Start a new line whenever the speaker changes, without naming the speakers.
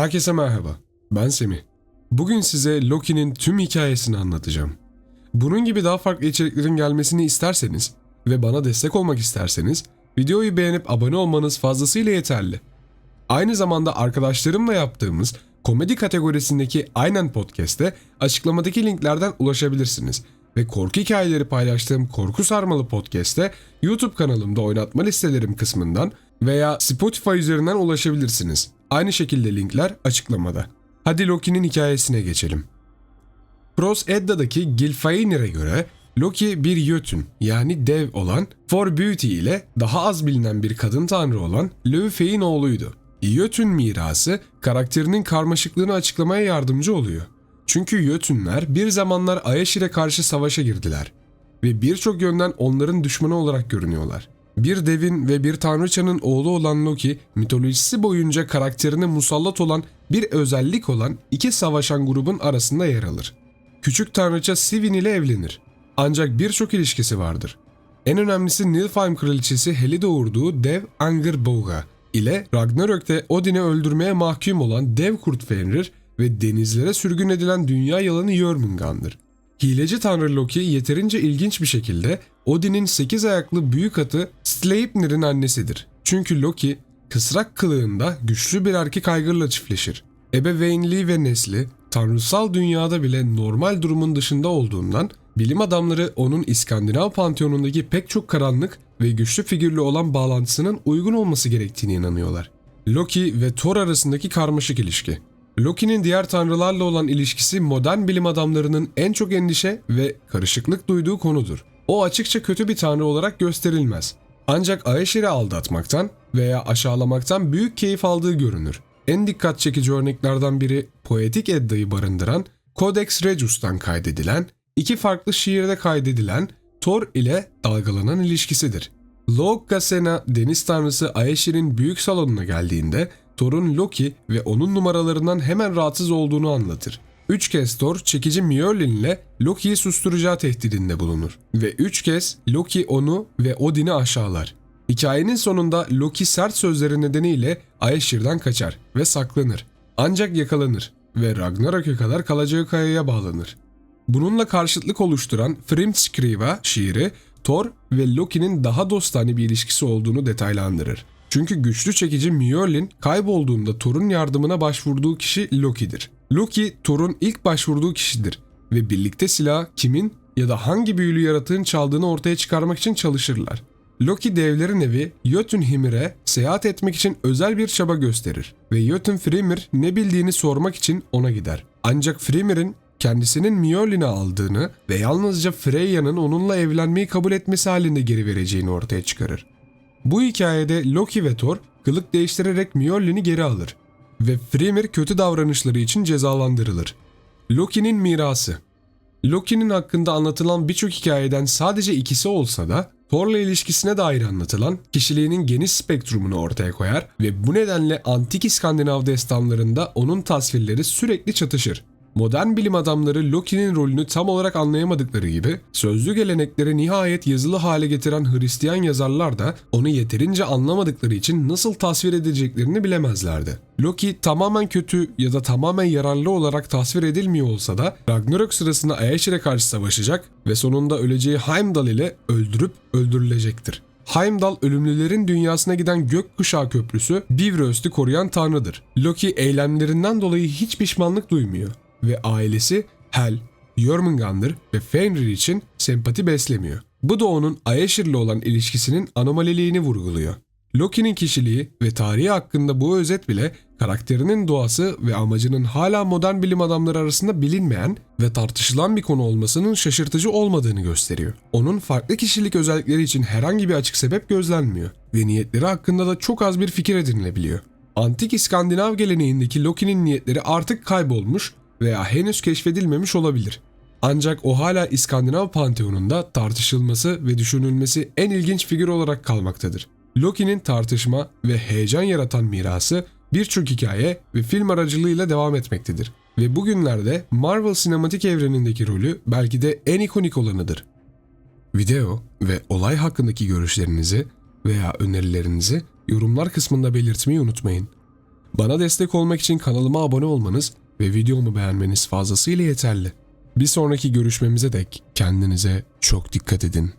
Herkese merhaba. Ben Semih. Bugün size Loki'nin tüm hikayesini anlatacağım. Bunun gibi daha farklı içeriklerin gelmesini isterseniz ve bana destek olmak isterseniz videoyu beğenip abone olmanız fazlasıyla yeterli. Aynı zamanda arkadaşlarımla yaptığımız komedi kategorisindeki Aynen Podcast'te açıklamadaki linklerden ulaşabilirsiniz. Ve korku hikayeleri paylaştığım Korku Sarmalı Podcast'te YouTube kanalımda oynatma listelerim kısmından veya Spotify üzerinden ulaşabilirsiniz. Aynı şekilde linkler açıklamada. Hadi Loki'nin hikayesine geçelim. Pros Edda'daki Gylfaginir'e göre Loki bir Jötun yani dev olan For Beauty ile daha az bilinen bir kadın tanrı olan Laufey'in oğluydu. Jötun mirası karakterinin karmaşıklığını açıklamaya yardımcı oluyor. Çünkü Jötunlar bir zamanlar Aeshir'e karşı savaşa girdiler ve birçok yönden onların düşmanı olarak görünüyorlar. Bir devin ve bir tanrıçanın oğlu olan Loki, mitolojisi boyunca karakterine musallat olan bir özellik olan iki savaşan grubun arasında yer alır. Küçük tanrıça Sivin ile evlenir. Ancak birçok ilişkisi vardır. En önemlisi Nilfheim kraliçesi Heli doğurduğu dev Angrboda ile Ragnarök'te Odin'i öldürmeye mahkum olan dev kurt Fenrir ve denizlere sürgün edilen dünya yalanı Jörmungandr. Hileci tanrı Loki yeterince ilginç bir şekilde Odin'in 8 ayaklı büyük atı Sleipnir'in annesidir. Çünkü Loki kısrak kılığında güçlü bir erkek aygırla çiftleşir. Ebeveynliği ve nesli tanrısal dünyada bile normal durumun dışında olduğundan bilim adamları onun İskandinav panteonundaki pek çok karanlık ve güçlü figürlü olan bağlantısının uygun olması gerektiğine inanıyorlar. Loki ve Thor arasındaki karmaşık ilişki Loki'nin diğer tanrılarla olan ilişkisi modern bilim adamlarının en çok endişe ve karışıklık duyduğu konudur. O açıkça kötü bir tanrı olarak gösterilmez. Ancak Aeshir'i aldatmaktan veya aşağılamaktan büyük keyif aldığı görünür. En dikkat çekici örneklerden biri poetik Edda'yı barındıran Codex Regius'tan kaydedilen, iki farklı şiirde kaydedilen Thor ile dalgalanan ilişkisidir. Lok Gasena deniz tanrısı Aeshir'in büyük salonuna geldiğinde Thor'un Loki ve onun numaralarından hemen rahatsız olduğunu anlatır. Üç kez Thor çekici Mjolnir ile Loki'yi susturacağı tehdidinde bulunur. Ve üç kez Loki onu ve Odin'i aşağılar. Hikayenin sonunda Loki sert sözleri nedeniyle Aeshir'den kaçar ve saklanır. Ancak yakalanır ve Ragnarök'e kadar kalacağı kayaya bağlanır. Bununla karşıtlık oluşturan Frimskriva şiiri Thor ve Loki'nin daha dostane bir ilişkisi olduğunu detaylandırır. Çünkü güçlü çekici Mjolnir kaybolduğunda Thor'un yardımına başvurduğu kişi Loki'dir. Loki, Thor'un ilk başvurduğu kişidir ve birlikte silah kimin ya da hangi büyülü yaratığın çaldığını ortaya çıkarmak için çalışırlar. Loki devlerin evi Jötunhimir'e seyahat etmek için özel bir çaba gösterir ve Jötunfrimir ne bildiğini sormak için ona gider. Ancak Frimir'in kendisinin Mjolnir'i aldığını ve yalnızca Freya'nın onunla evlenmeyi kabul etmesi halinde geri vereceğini ortaya çıkarır. Bu hikayede Loki ve Thor kılık değiştirerek Mjolnir'i geri alır ve Frimir kötü davranışları için cezalandırılır. Loki'nin mirası Loki'nin hakkında anlatılan birçok hikayeden sadece ikisi olsa da Thor'la ilişkisine dair anlatılan kişiliğinin geniş spektrumunu ortaya koyar ve bu nedenle antik İskandinav destanlarında onun tasvirleri sürekli çatışır. Modern bilim adamları Loki'nin rolünü tam olarak anlayamadıkları gibi sözlü gelenekleri nihayet yazılı hale getiren Hristiyan yazarlar da onu yeterince anlamadıkları için nasıl tasvir edeceklerini bilemezlerdi. Loki tamamen kötü ya da tamamen yararlı olarak tasvir edilmiyor olsa da Ragnarök sırasında Aeshir'e karşı savaşacak ve sonunda öleceği Heimdall ile öldürüp öldürülecektir. Heimdall ölümlülerin dünyasına giden gökkuşağı köprüsü Bifröst'ü koruyan tanrıdır. Loki eylemlerinden dolayı hiç pişmanlık duymuyor ve ailesi Hel, Jörmungandr ve Fenrir için sempati beslemiyor. Bu da onun Aeshir'le olan ilişkisinin anomaliliğini vurguluyor. Loki'nin kişiliği ve tarihi hakkında bu özet bile karakterinin doğası ve amacının hala modern bilim adamları arasında bilinmeyen ve tartışılan bir konu olmasının şaşırtıcı olmadığını gösteriyor. Onun farklı kişilik özellikleri için herhangi bir açık sebep gözlenmiyor ve niyetleri hakkında da çok az bir fikir edinilebiliyor. Antik İskandinav geleneğindeki Loki'nin niyetleri artık kaybolmuş veya henüz keşfedilmemiş olabilir. Ancak o hala İskandinav panteonunda tartışılması ve düşünülmesi en ilginç figür olarak kalmaktadır. Loki'nin tartışma ve heyecan yaratan mirası birçok hikaye ve film aracılığıyla devam etmektedir. Ve bugünlerde Marvel sinematik evrenindeki rolü belki de en ikonik olanıdır. Video ve olay hakkındaki görüşlerinizi veya önerilerinizi yorumlar kısmında belirtmeyi unutmayın. Bana destek olmak için kanalıma abone olmanız ve videomu beğenmeniz fazlasıyla yeterli. Bir sonraki görüşmemize dek kendinize çok dikkat edin.